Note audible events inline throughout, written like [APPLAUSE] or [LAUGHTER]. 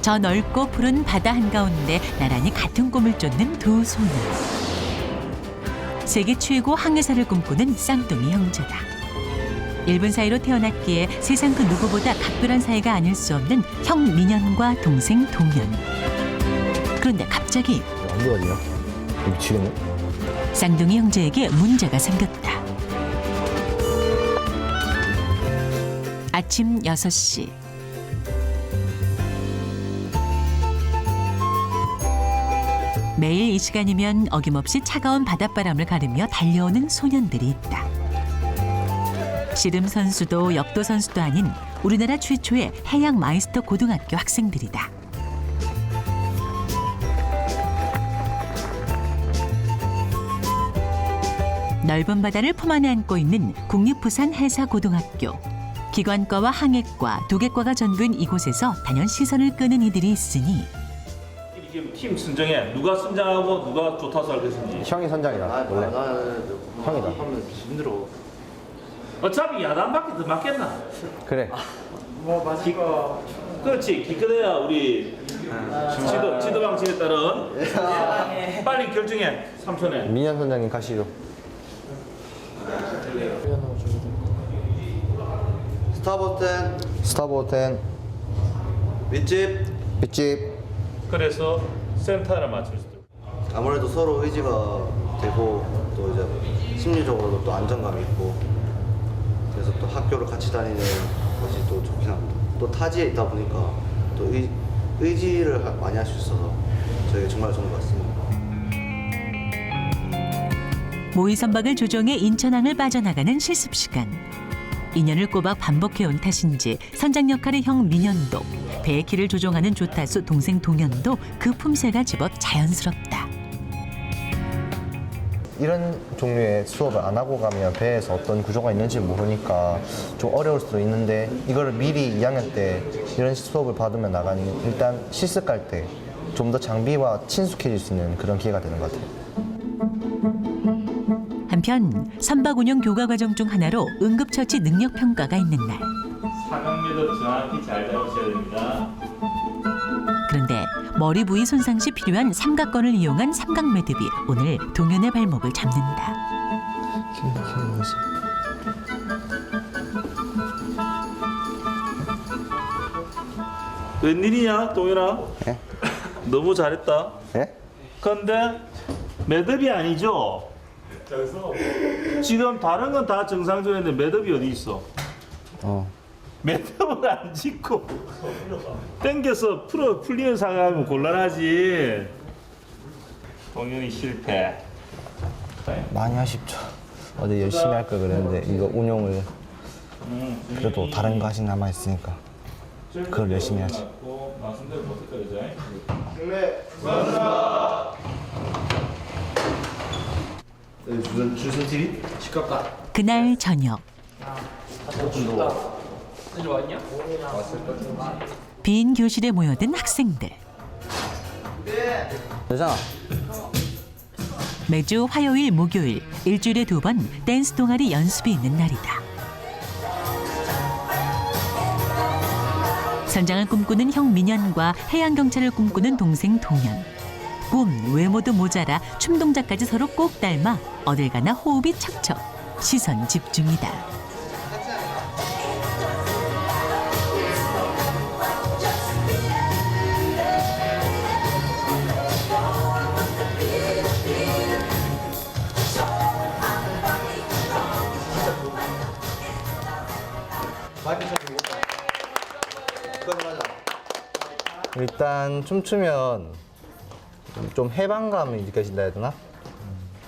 저 넓고 푸른 바다 한가운데 나란히 같은 꿈을 쫓는 두 소녀. 세계 최고 항해사를 꿈꾸는 쌍둥이 형제다. 1분 사이로 태어났기에 세상 그 누구보다 각별한 사이가 아닐 수 없는 형 민현과 동생 동현. 그런데 갑자기 안. 미치겠네. 쌍둥이 형제에게 문제가 생겼다. 아침 6시. 매일 이 시간이면 어김없이 차가운 바닷바람을 가르며 달려오는 소년들이 있다. 씨름 선수도 역도 선수도 아닌 우리나라 최초의 해양 마이스터 고등학교 학생들이다. 넓은 바다를 품 안에 안고 있는 국립부산 해사고등학교. 기관과와 항해과, 도객과가 전부인 이곳에서 단연 시선을 끄는 이들이 있으니 지금 팀 선정해 누가 선정하고 누가 좋다서 알겠습니 형이 선장이다. 원래. 형이다. 하면 힘들어. 어차피 야단밖에 더 맞겠나? 그래. 그렇지 기껏해야 우리 지도 지도 방침에 따른 빨리 결정해 삼촌에 민현 선장님 가시죠. 스타버튼 스타보텐 밑집 빗집 그래서 센터를 맞출 수도 있고. 아무래도 서로 의지가 되고 또 이제 심리적으로도 또 안정감이 있고 그래서 또 학교를 같이 다니는 것이 또 좋긴 합니다. 또 타지에 있다 보니까 또 의, 의지를 하- 많이 할 수 있어서 저에게 정말 좋은 것 같습니다. 모의 선박을 조종해 인천항을 빠져나가는 실습 시간. 인연을 꼬박 반복해온 탓인지 선장 역할의 형 민현도 배의 키를 조종하는 조타수 동생 동현도 그 품새가 집어 자연스럽다. 이런 종류의 수업을 안 하고 가면 배에서 어떤 구조가 있는지 모르니까 좀 어려울 수도 있는데 이거를 미리 2학년 때 이런 수업을 받으면 나가니 일단 실습 갈때좀 더 장비와 친숙해질 수 있는 그런 기회가 되는 것 같아요. 한편 선박 운영 교과 과정 중 하나로 응급처치 능력 평가가 있는 날. 사각미도 정확히 잘 잡으셔야 됩니다. 그런데 머리 부위 손상 시 필요한 삼각건을 이용한 삼각 매듭이 오늘 동현의 발목을 잡는다. 웬일이냐 동현아? 예? [LAUGHS] 너무 잘했다. 예? 근데 매듭이 아니죠? 지금 다른 건 다 정상적인데 매듭이 어디 있어? 어. 매듭을 안 짓고 땡겨서 풀어 풀리는 상황이면 곤란하지. 동현이 실패. 많이 아쉽죠. 어제 열심히 할 걸 그랬는데 이거 운용을 그래도 다른 것이 남아 있으니까 그걸 열심히. 말씀대로? 주선 주선 TV? 그날 저녁 빈 교실에 모여든 학생들. 되잖아. 매주 화요일 목요일 일주일에 두 번 댄스 동아리 연습이 있는 날이다. 선장을 꿈꾸는 형 민현과 해양 경찰을 꿈꾸는 동생 동현. 꿈 외모도 모자라 춤 동작까지 서로 꼭 닮아 어딜 가나 호흡이 척척 시선 집중이다 일단 춤추면 좀 해방감이 느껴진다 해야 되나?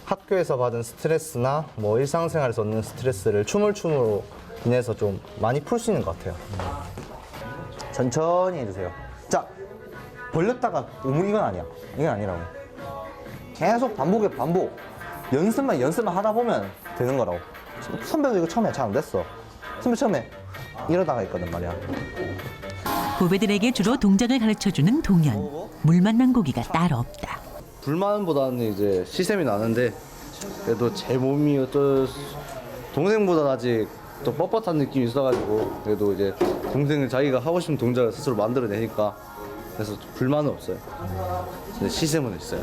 학교에서 받은 스트레스나 뭐 일상생활에서 얻는 스트레스를 춤을 춤으로 인해서 좀 많이 풀 수 있는 것 같아요. 천천히 해주세요. 자, 벌렸다가 오무 이건 아니야. 이건 아니라고. 계속 반복에 반복. 연습만 연습만 하다 보면 되는 거라고. 선배도 이거 처음에 잘 안 됐어. 선배 처음에 이러다가 있거든 말이야. 후배들에게 주로 동작을 가르쳐주는 동현 물 만난 고기가 따로 없다 불만보다는 이제 시샘이 나는데 그래도 제 몸이 어떤 동생보다 아직 더 뻣뻣한 느낌이 있어가지고 그래도 이제 동생은 자기가 하고 싶은 동작을 스스로 만들어내니까 그래서 불만은 없어요. 근데 시샘은 있어요.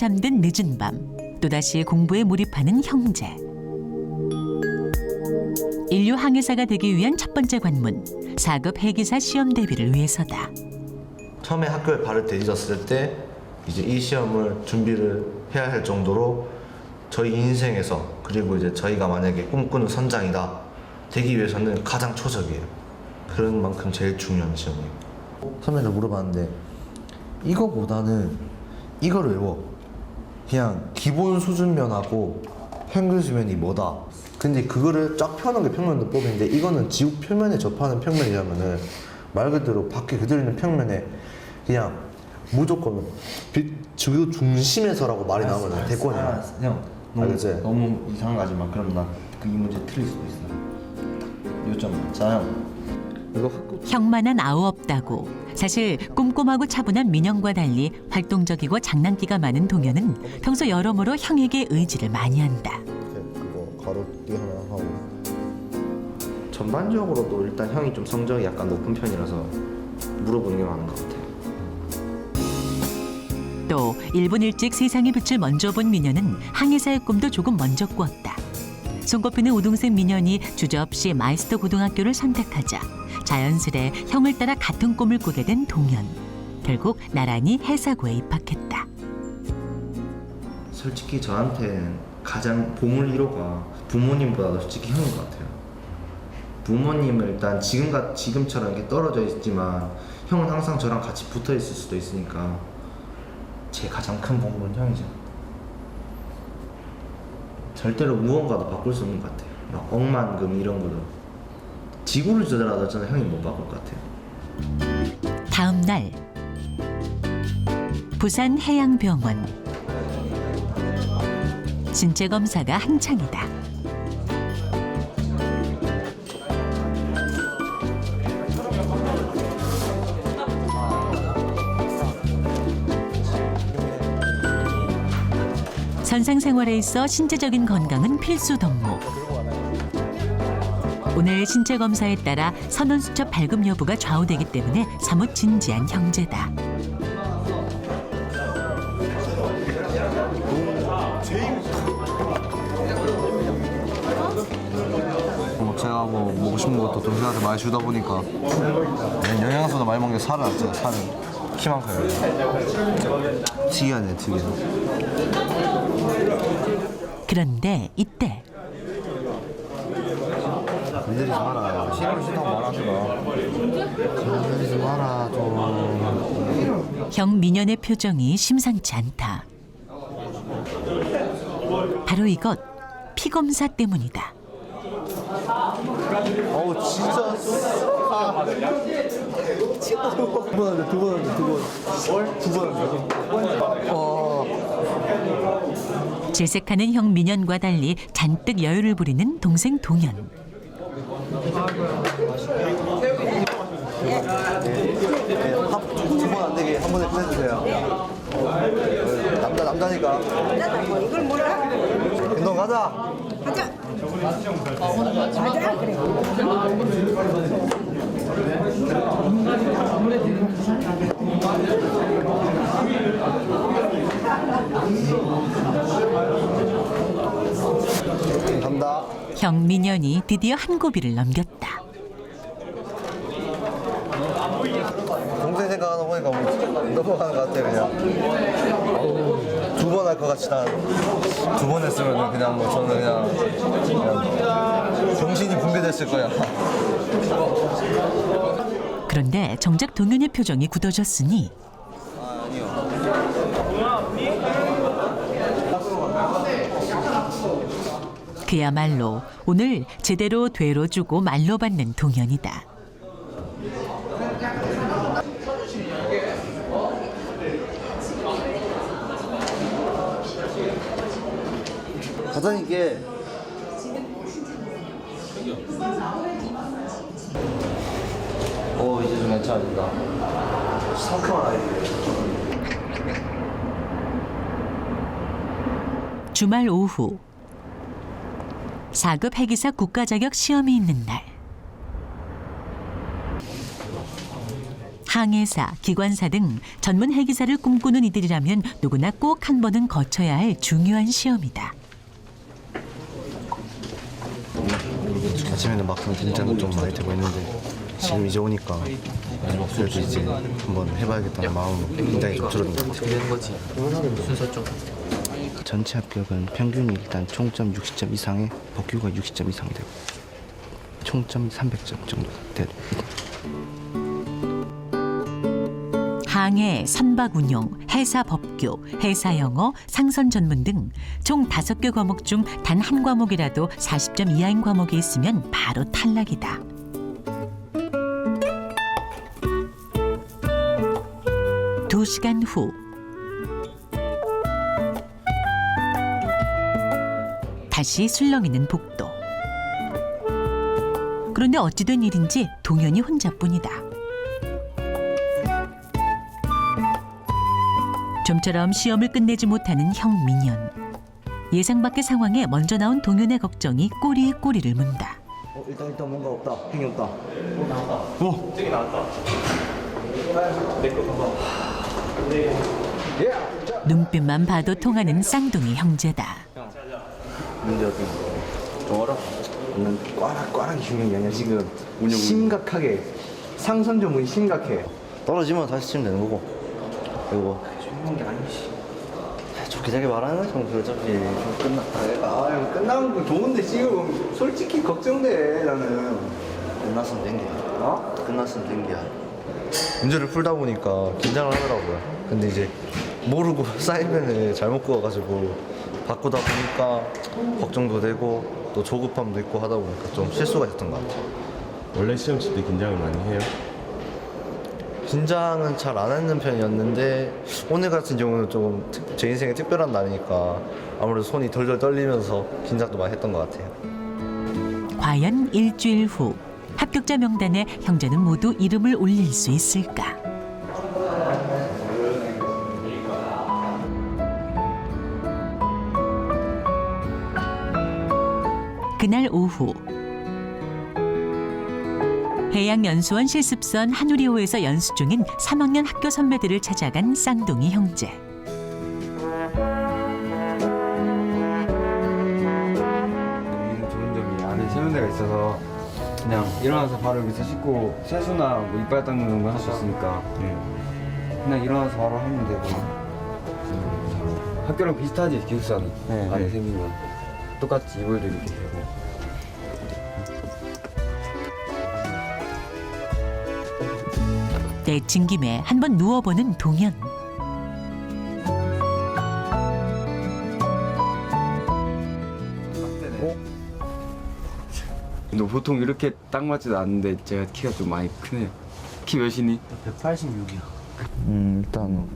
잠든 늦은 밤 또다시 공부에 몰입하는 형제. 인류 항해사가 되기 위한 첫 번째 관문 4급 해기사 시험 대비를 위해서다. 처음에 학교에 발을 디뎠을 때 이제 이 시험을 준비를 해야 할 정도로 저희 인생에서 그리고 이제 저희가 만약에 꿈꾸는 선장이다 되기 위해서는 가장 초적이에요. 그런 만큼 제일 중요한 시험이에요. 선배한테 물어봤는데 이거보다는 이거를 외워. 그냥 기본 수준면하고 평균 수면이 뭐다. 근데 그거를 쫙 펴는 게 평면도법인데 이거는 지구 표면에 접하는 평면이라면은 말 그대로 밖에 그대로 있는 평면에 그냥 무조건 빛 지구 중심에서라고 말이 나오면 대권이야. 알았어. 형 너무, 알겠지? 너무 이상한 거 하지 마 그럼 나 그 이 문제 틀릴 수도 있어 요점 자형 이거 학교 형만한 아우 없다고. 사실 꼼꼼하고 차분한 민영과 달리 활동적이고 장난기가 많은 동현은 평소 여러모로 형에게 의지를 많이 한다. 그거 가로띠 하나 하고 전반적으로도 일단 형이 좀 성적이 약간 높은 편이라서 물어보는 게 많은 것 같아요. 또 1분 일찍 세상의 빛을 먼저 본 미녀는 항해사의 꿈도 조금 먼저 꾸었다. 손꼽히는 우동생 미녀이 주저없이 마이스터 고등학교를 선택하자 자연스레 형을 따라 같은 꿈을 꾸게 된 동현. 결국 나란히 해사고에 입학했다. 솔직히 저한테는 가장 보물 1호가 부모님보다도 솔직히 형인 것 같아요. 부모님은 일단 지금 지금처럼 이렇게 떨어져 있지만 형은 항상 저랑 같이 붙어 있을 수도 있으니까 제 가장 큰 보물은 형이죠. 절대로 무언가도 바꿀 수 없는 것 같아요. 막 억만금 이런 거도 지구를 주더라도 저는 형이 못 바꿀 것 같아요. 다음 날 부산 해양병원 신체 검사가 한창이다. 선상 생활에 있어 신체적인 건강은 필수 덕목. 오늘 신체 검사에 따라 선원 수첩 발급 여부가 좌우되기 때문에 사뭇 진지한 형제다. 뭐 제가 뭐 먹고 싶은 것도 동생한테 많이 주다 보니까 영양소도 많이 먹는 게 살을 안 쪄요 살은. 키만 커요. 특이하네 특이해 그런데 이때 건드리지 마라 싫으면 싫다고 말하지 마 건드리지 마라 좀형 민현의 표정이 심상치 않다. 바로 이것 피 검사 때문이다. 어우 진짜 아. 두번 한대 두번 한대 두 번 두번 한대 어 질색하는 형 민현과 달리 잔뜩 여유를 부리는 동생 동현. 두번 안 되게 한 번에 끝내주세요 남자 남자니까 나뭐 이걸 몰라? 운동 가자 가자. 가자 그래. 간다 형 민현이 드디어 한 고비를 넘겼다. 동생 생각하다 보니까 뭐 넘어가는 것 같아 그냥 두 같이 난두 번 했으면 그냥 뭐 저는 그냥, 그냥 정신이 붕괴됐을 거야 그런데 정작 동현의 표정이 굳어졌으니 그야말로 오늘 제대로 되로 주고 말로 받는 동현이다. 가자니까 오 이제 좀 괜찮아진다. 상큼한 아이들. 주말 오후 4급 해기사 국가 자격 시험이 있는 날 항해사, 기관사 등 전문 해기사를 꿈꾸는 이들이라면 누구나 꼭 한 번은 거쳐야 할 중요한 시험이다. 아침에는 막상 긴장은 좀 많이 되고 있는데 지금 이제 오니까 그래도 이제 한번 해봐야겠다는 마음 굉장히 좀 줄어든 것 같아요. 전체 합격은 평균이 일단 총점 60점 이상에 복규가 60점 이상이 되고 총점 300점 정도 되 고 항해, 선박 운용, 해사 법규, 해사 영어, 상선 전문 등 총 다섯 개 과목 중 단 한 과목이라도 40점 이하인 과목이 있으면 바로 탈락이다. 두 시간 후 다시 술렁이는 복도. 그런데 어찌된 일인지 동현이 혼자뿐이다. 좀처럼 시험을 끝내지 못하는 형 민현. 예상 밖의 상황에 먼저 나온 동현의 걱정이 꼬리에 꼬리를 문다. 어, 일단 일단 뭔가 없다. 행이 없다. 눈빛만 봐도 통하는 쌍둥이 형제다. 문제 어떤 거? 좀 어렵다. 나는 꽈락 꽈락 중요한 게 아니야 지금 심각하게 상선 전문이 심각해. 떨어지면 다시 치면 되는 거고. 그리고 중요한 게 아니지. 좋게 말하는 거지 뭐 어차피 좀 끝났다. 아 형, 끝나는 거 좋은데 지금 솔직히 걱정돼 나는. 끝났으면 된 게야. 어? 끝났으면 된 게야. 문제를 풀다 보니까 긴장을 하더라고요. 근데 이제 모르고 [LAUGHS] 사인펜을 잘못 구워가지고 바꾸다 보니까 걱정도 되고 또 조급함도 있고 하다 보니까 좀 실수가 있었던 것 같아요. 원래 시험 칠 때 긴장을 많이 해요? 긴장은 잘 안 하는 편이었는데 오늘 같은 경우는 좀 제 인생에 특별한 날이니까 아무래도 손이 덜덜 떨리면서 긴장도 많이 했던 것 같아요. 과연 일주일 후 합격자 명단에 형제는 모두 이름을 올릴 수 있을까? 그날 오후 해양연수원 실습선 한우리호에서 연수 중인 3학년 학교 선배들을 찾아간 쌍둥이 형제. 여기는 좋은 점이 안에 세면대가 있어서 그냥 일어나서 바로 여기서 씻고 세수나 뭐 이빨 닦는 정도 할 수 있으니까. 그냥 일어나서 바로 하면 되고. 음, 학교랑 비슷하지 기숙사는. 안에 세면대 똑같이 이불도 이렇게 되고 내친 김에 한번 누워보는 동현. 근데 보통 이렇게 딱 맞지도 않는데 제가 키가 좀 많이 크네요 키 몇이니? 음, 일단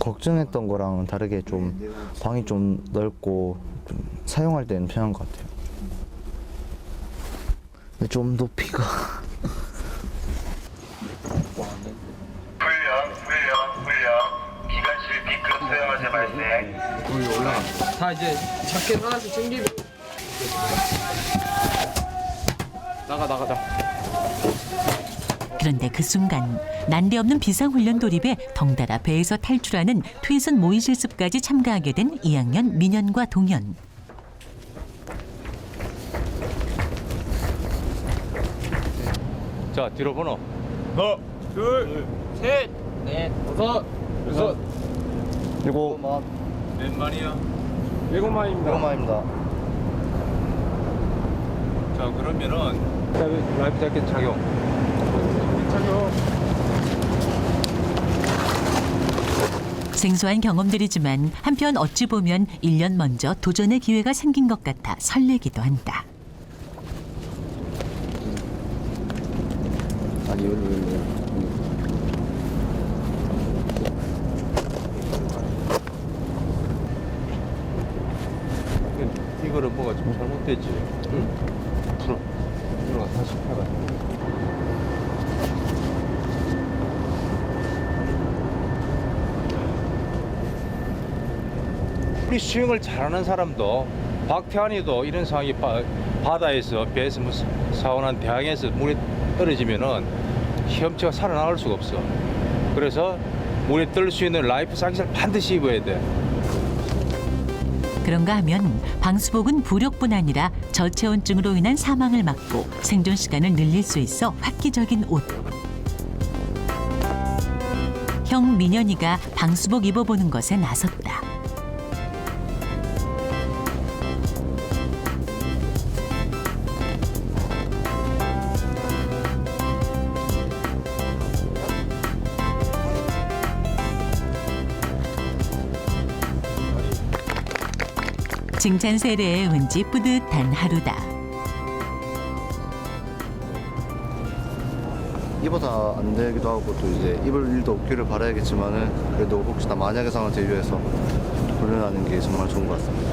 걱정했던 거랑 다르게 좀 방이 좀 넓고 좀 사용할 때는 편한 것 같아요. 근데 좀 높이가 [LAUGHS] 말세. 다 이제 작게 하나씩 챙기고. 나가 나가자 그런데 그 순간 난데없는 비상훈련 돌입에 덩달아 배에서 탈출하는 퇴선 모의 실습까지 참가하게 된 2학년 민현과 동현. 자 뒤로 번호. 일곱 몇 마리야? 일곱 마입니다 일곱만입니다. 자 그러면은 그다음에 라이프 자켓 착용 착용 생소한 경험들이지만 한편 어찌 보면 1년 먼저 도전의 기회가 생긴 것 같아 설레기도 한다. 아니 여기 여기 이거를 뭐가 좀 잘못됐지. 응. 풀어. 풀어가 다시 팔아. 우리 수영을 잘하는 사람도 박태환이도 이런 상황이 바, 바다에서 배에서 무슨 사원한 대항에서 물에 떨어지면은 시험체가 살아나올 수가 없어. 그래서 물에 뜰 수 있는 라이프 자켓을 반드시 입어야 돼. 그런가 하면 방수복은 부력뿐 아니라 저체온증으로 인한 사망을 막고 생존 시간을 늘릴 수 있어 획기적인 옷. 형 민현이가 방수복 입어보는 것에 나섰다. 칭찬 세례에 왠지 뿌듯한 하루다. 입어서 안 되기도 하고 또 이제 입을 일도 없기를 바라야겠지만은 그래도 혹시나 만약의 상황을 대비해서 훈련하는 게 정말 좋은 것 같습니다.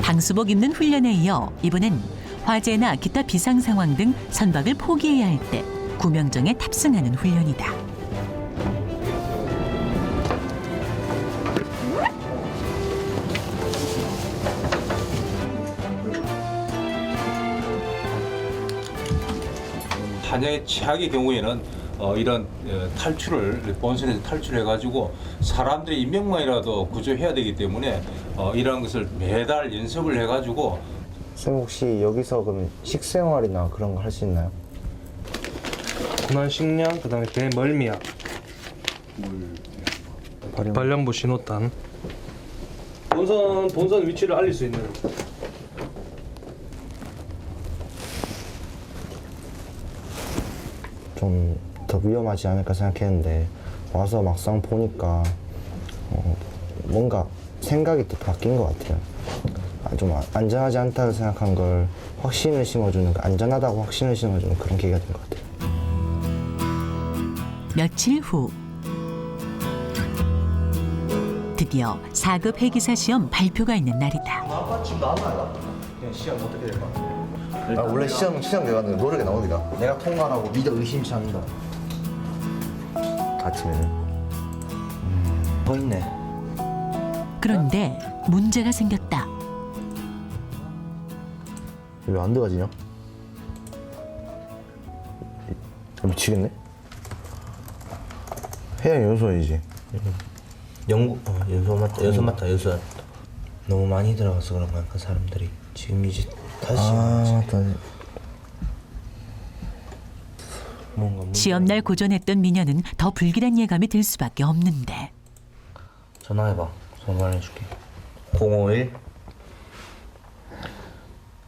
방수복 입는 훈련에 이어 이번엔 화재나 기타 비상 상황 등 선박을 포기해야 할 때 구명정에 탑승하는 훈련이다. 한양의 최악의 경우에는 어, 이런 어, 탈출을 본선에서 탈출해 가지고 사람들의 인명만이라도 구조해야 되기 때문에 어, 이러한 것을 매달 연습을 해 가지고 쌤 혹시 여기서 그럼 식생활이나 그런 거 할 수 있나요? 군한 식량, 그다음에 배 멀미약, 발령부 신호탄. 본선 본선 위치를 알릴 수 있는 좀 더 위험하지 않을까 생각했는데 와서 막상 보니까 어, 뭔가 생각이 또 바뀐 것 같아요. 아, 좀 아- 안전하지 않다고 생각한 걸 확신을 심어주는 안전하다고 확신을 심어주는 그런 계기가 된 것 같아요. 며칠 후 드디어 4급 회기사 시험 발표가 있는 날이다. 아, 원래 시험 시험 결과는 모르게 나오니까 내가 통과하고 믿어 의심치 않는다. 아침에는 음, 더 있네. 그런데 문제가 생겼다. 왜 안 들어가지냐? 이- 미치겠네. 해양 연수원이지. 영국 어, 연수 맞다 연수 맞다 연수 너무 많이 들어가서 그런가 그 사람들이 지금 이제 다시 아. 뭔가 문제가- 시험날 고전했던 미녀는 더 불길한 예감이 들 수밖에 없는데 전화해봐 전화 해줄게 051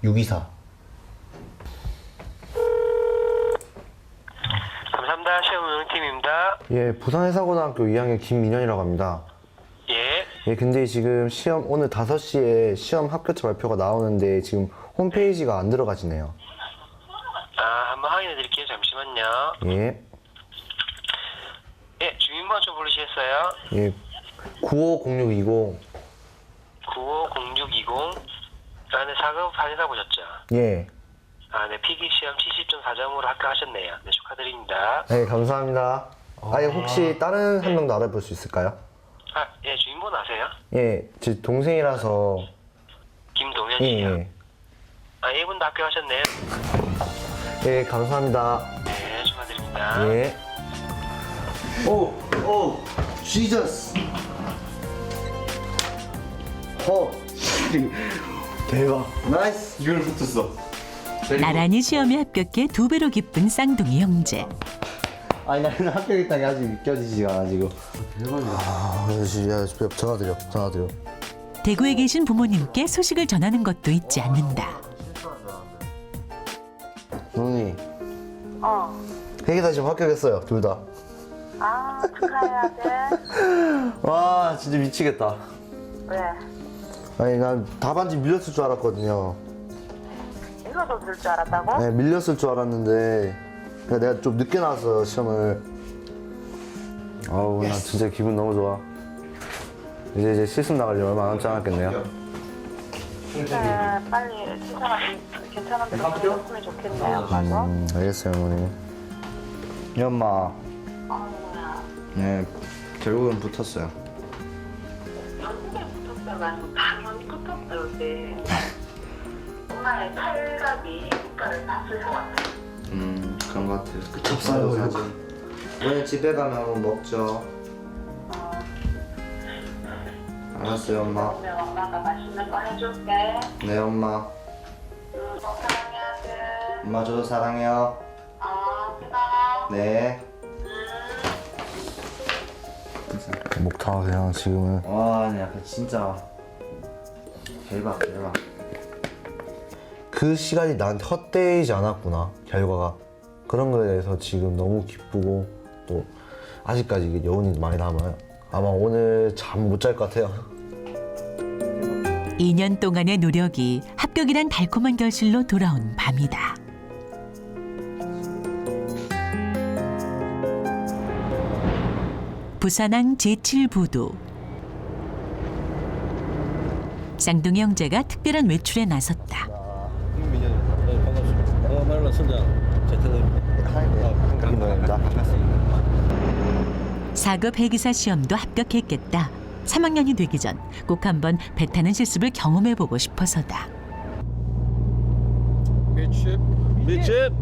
624 감사합니다. 시험 운영팀입니다. 예, 부산해사고등학교 2학년 김민현이라고 합니다. 예. 예, 근데 지금 시험 오늘 5시에 시험 합격자 발표가 나오는데 지금 홈페이지가 안 들어가지네요. 아, 한번 확인해 드릴게요. 잠시만요. 예. 예, 주민번호 좀 부르시겠어요? 예. 950620. 950620. 아, 네, 4급 한의사 보셨죠? 예. 아, 네, 필기 시험 70.4점으로 합격하셨네요. 네, 축하드립니다. 네, 감사합니다. 아, 예, 혹시 다른 한 명도 알아볼 수 있을까요? 아, 예, 주민번호 아세요? 예, 제 동생이라서. 김동현 예, 씨요. 예. 아, 이분도 합격하셨네요. 예, 감사합니다. 네, 축하드립니다. 예. 오, 오, 지저스. 허, [LAUGHS] 대박. 나이스. 이걸 붙었어. 나란히 시험에 합격해 두 배로 기쁜 쌍둥이 형제. 아니, 나는 합격했다는 게 아직 믿겨지지가 않아, 지금. 대박이다. 아, 야, 전화 드려, 전화 드려. 대구에 계신 부모님께 소식을 전하는 것도 잊지 않는다. 어. 회계사 지금 합격했어요, 둘 다. 아, 축하해야 돼. [LAUGHS] 와, 진짜 미치겠다. 왜? 아니, 난 답안지 밀렸을 줄 알았거든요. 이거도 들줄 알았다고? 네, 밀렸을 줄 알았는데 그러니까 내가 좀 늦게 나왔어 시험을 아우 나 진짜 기분 너무 좋아 이제 이제 실습 나가려면 얼마 남지 않았겠네요 네, 빨리 세상이 괜찮은 데로 갔으면 좋겠네요. 음, 알겠어요 어머니 이 엄마 아우야. 네 결국은 붙었어요 가지고 당연히 끝없다 요새. 엄마의 팔각이 오빠를 봤을 것 같아. 음 그런 것 같아요. 끝 없어요, 사진. 이번에 집에 가면 한번 먹죠. 알았어요 엄마. 그러면 엄마가 맛있는 거 해줄게. 네 엄마. 응, 너 사랑해야 돼. 엄마 저도 사랑해요. 어, 끊어. 네. 목타 그냥 지금은 와 근데 약간 진짜 대박 대박. 그 시간이 나한테 헛되이지 않았구나 결과가 그런 거에 대해서 지금 너무 기쁘고 또 아직까지 이게 여운이 많이 남아요 아마 오늘 잠 못 잘 것 같아요 2년 동안의 노력이 합격이란 달콤한 결실로 돌아온 밤이다. 부산항 제7부두 쌍둥이 형제가 특별한 외출에 나섰다. 네, 반갑습니다. 선장 제태입니다. 감사합니다 4급 해기사 시험도 합격했겠다. 3학년이 되기 전 꼭 한번 배 타는 실습을 경험해 보고 싶어서다. 밑집.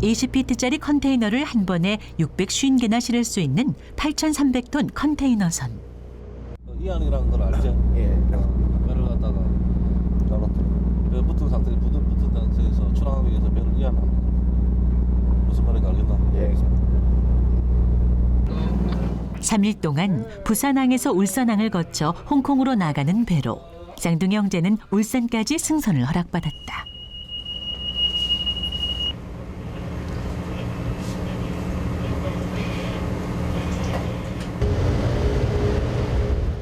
20피트짜리 컨테이너를 한 번에 650개나 실을 수 있는 8,300톤 컨테이너선. 이 안이라는 걸 알죠? 예. 배를 갖다가 배 붙은 상태, 붙은, 붙은 상태에서 출항하기 위해서 배를 이안하는 무슨 말인지 알겠나? 예. 3일 동안 부산항에서 울산항을 거쳐 홍콩으로 나가는 배로 쌍둥이 형제는 울산까지 승선을 허락받았다.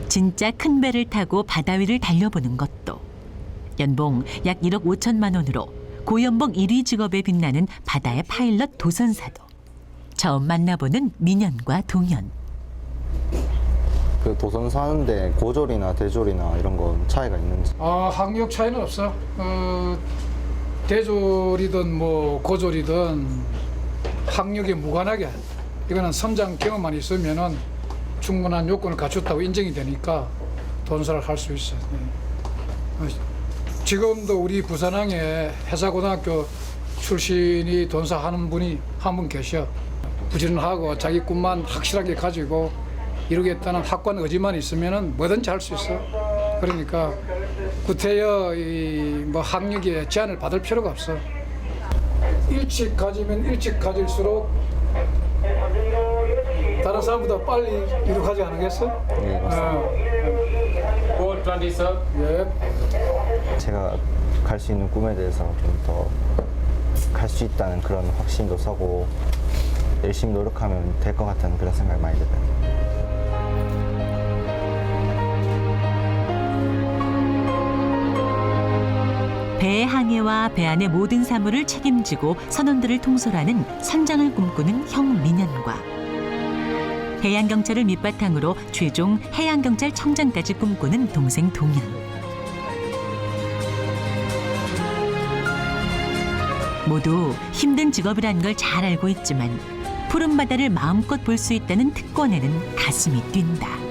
진짜 큰 배를 타고 바다 위를 달려보는 것도 연봉 약 1억 5천만 원으로 고연봉 1위 직업에 빛나는 바다의 파일럿 도선사도 처음 만나보는 민현과 동현. 그 도선 사는데 고졸이나 대졸이나 이런 건 차이가 있는지 아, 학력 차이는 없어. 어, 대졸이든 뭐 고졸이든 학력에 무관하게 이거는 선장 경험만 있으면은 충분한 요건을 갖췄다고 인정이 되니까 돈사를 할 수 있어. 예. 어, 지금도 우리 부산항에 해사고등학교 출신이 돈사 하는 분이 한 분 계셔. 부지런하고 자기 꿈만 확실하게 가지고 이루겠다는 확고한 의지만 있으면은 뭐든지 할 수 있어. 그러니까 구태여 이뭐 학력에 제한을 받을 필요가 없어. 일찍 가지면 일찍 가질수록 다른 사람보다 빨리 이룩하지 않겠어? 네 맞습니다 예. 제가 갈 수 있는 꿈에 대해서 좀 더 갈 수 있다는 그런 확신도 서고 열심히 노력하면 될 것 같다는 그런 생각이 많이 들어요 배의 항해와 배 안의 모든 사물을 책임지고 선원들을 통솔하는 선장을 꿈꾸는 형 민현과 해양경찰을 밑바탕으로 최종 해양경찰 청장까지 꿈꾸는 동생 동현. 모두 힘든 직업이라는 걸 잘 알고 있지만 푸른 바다를 마음껏 볼 수 있다는 특권에는 가슴이 뛴다.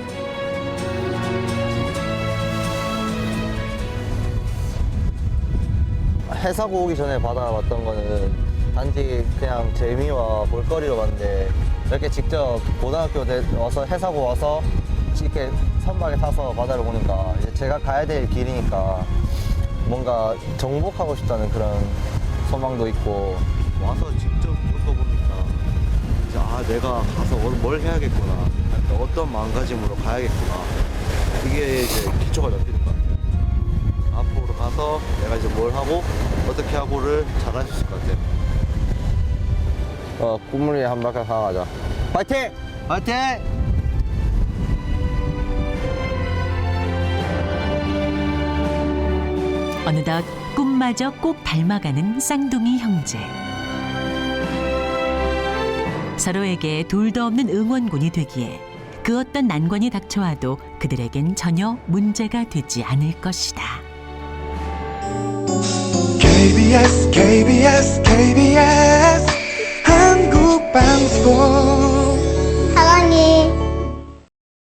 해사고 오기 전에 받아왔던 거는 단지 그냥 재미와 볼거리로 봤는데 이렇게 직접 고등학교 때 와서 해사고 와서 이렇게 선박에 타서 바다를 보니까 이제 제가 가야 될 길이니까 뭔가 정복하고 싶다는 그런 소망도 있고 와서 직접 겪어보니까 이제 아 내가 가서 오늘 뭘 해야겠구나. 어떤 마음가짐으로 가야겠구나. 이게 이제 기초가 잡히는 것 같아요 앞으로 가서 내가 이제 뭘 하고 어떻게 하고를 잘 할 수 있을 것 같아요 어, 꿈을 위해 한 바퀴 가가자 파이팅! 화이팅! 어느덧 꿈마저 꼭 닮아가는 쌍둥이 형제. 서로에게 둘도 없는 응원군이 되기에 그 어떤 난관이 닥쳐와도 그들에겐 전혀 문제가 되지 않을 것이다. KBS KBS 한국방송.